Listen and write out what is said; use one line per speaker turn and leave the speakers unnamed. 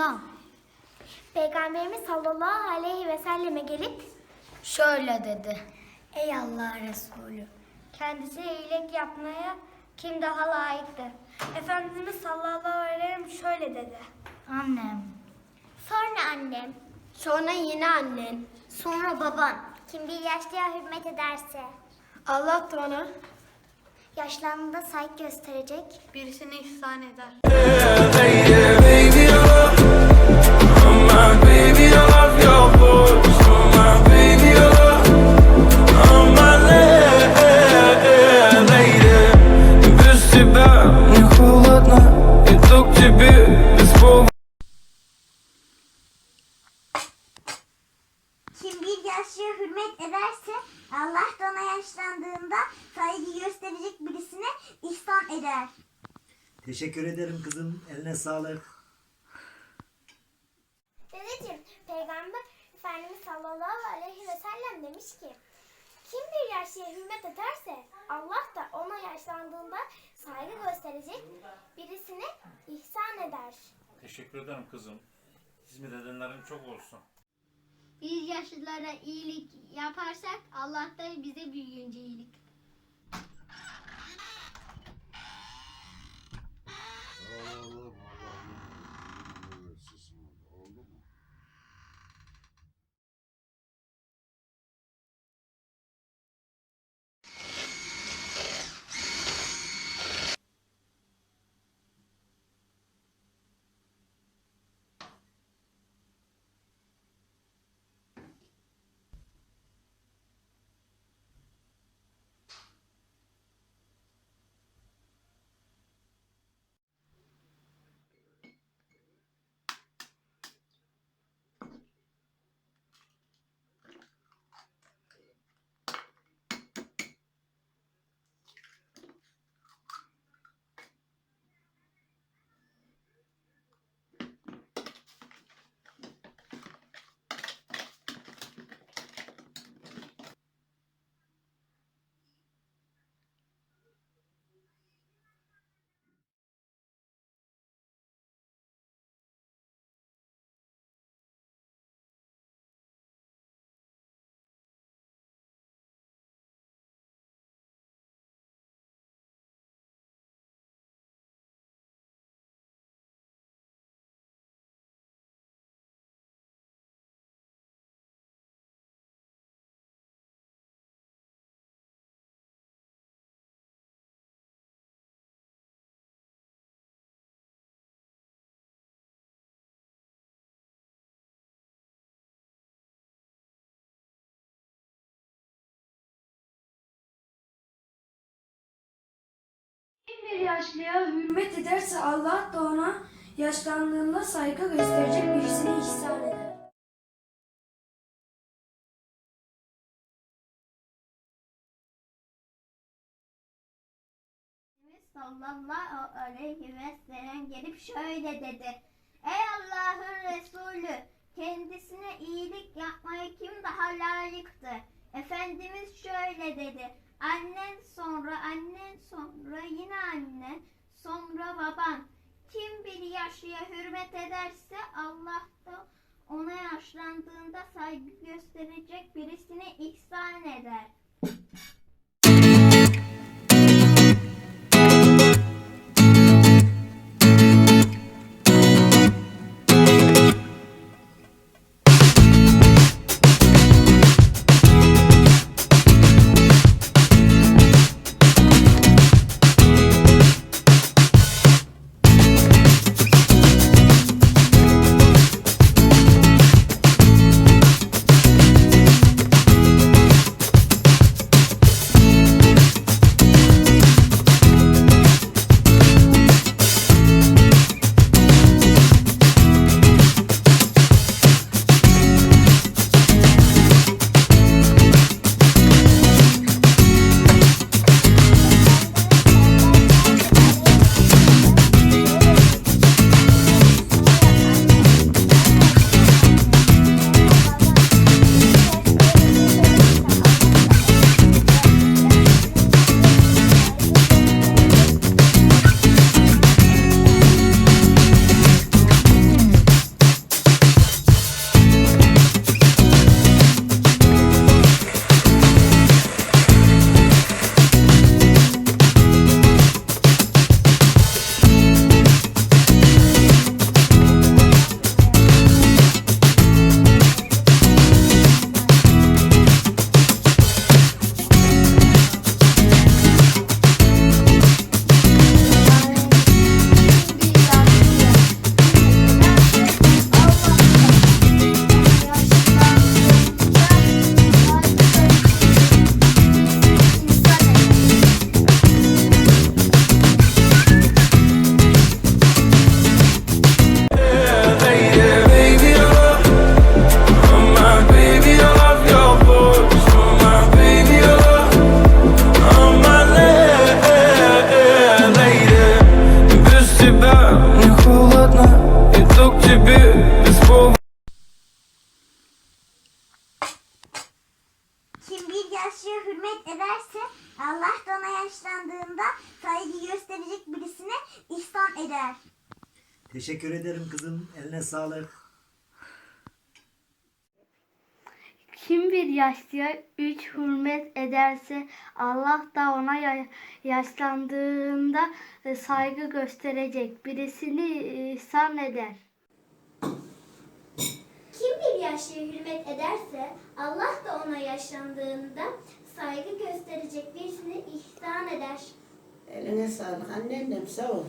adam.
Peygamberimiz sallallahu aleyhi ve selleme gelip
Şöyle dedi.
Ey Allah Resulü kendisine iyilik yapmaya kim daha layıktır? Efendimiz sallallahu aleyhi ve sellem şöyle dedi.
Annem.
Sonra annem. Sonra yine annen. Sonra baban. Kim bir yaşlıya hürmet ederse.
Allah da ona
Yaşlandığında saygı gösterecek.
birisini ihsan eder.
Eder.
Teşekkür ederim kızım. Eline sağlık.
Dedeciğim, Peygamber Efendimiz sallallahu aleyhi ve sellem demiş ki kim bir yaşlıya hürmet ederse Allah da ona yaşlandığında saygı gösterecek birisine ihsan eder.
Teşekkür ederim kızım. Hizmet edenlerin çok olsun.
Biz yaşlılara iyilik yaparsak Allah da bize büyüyünce iyilik.
Bir yaşlıya hürmet ederse Allah da ona yaşlandığında saygı gösterecek birisine ihsan eder.
sallallahu aleyhi ve sellem gelip şöyle dedi. Ey Allah'ın Resulü kendisine iyilik yapmayı kim daha layıktır? Efendimiz şöyle dedi. Annen sonra annen sonra yine annen sonra baban. Kim bir yaşlıya hürmet ederse Allah da ona yaşlandığında saygı gösterecek birisine ihsan eder.
Kim bir yaşlıya hürmet ederse Allah da ona yaşlandığında saygı gösterecek birisine ihsan eder.
Teşekkür ederim kızım. Eline sağlık.
Kim bir yaşlıya üç hürmet ederse Allah da ona ya- yaşlandığında e, saygı gösterecek birisini ihsan eder.
Yaşlıya hürmet ederse Allah da ona yaşlandığında saygı gösterecek birisini ihsan eder.
Eline sağlık anneannem sağ ol.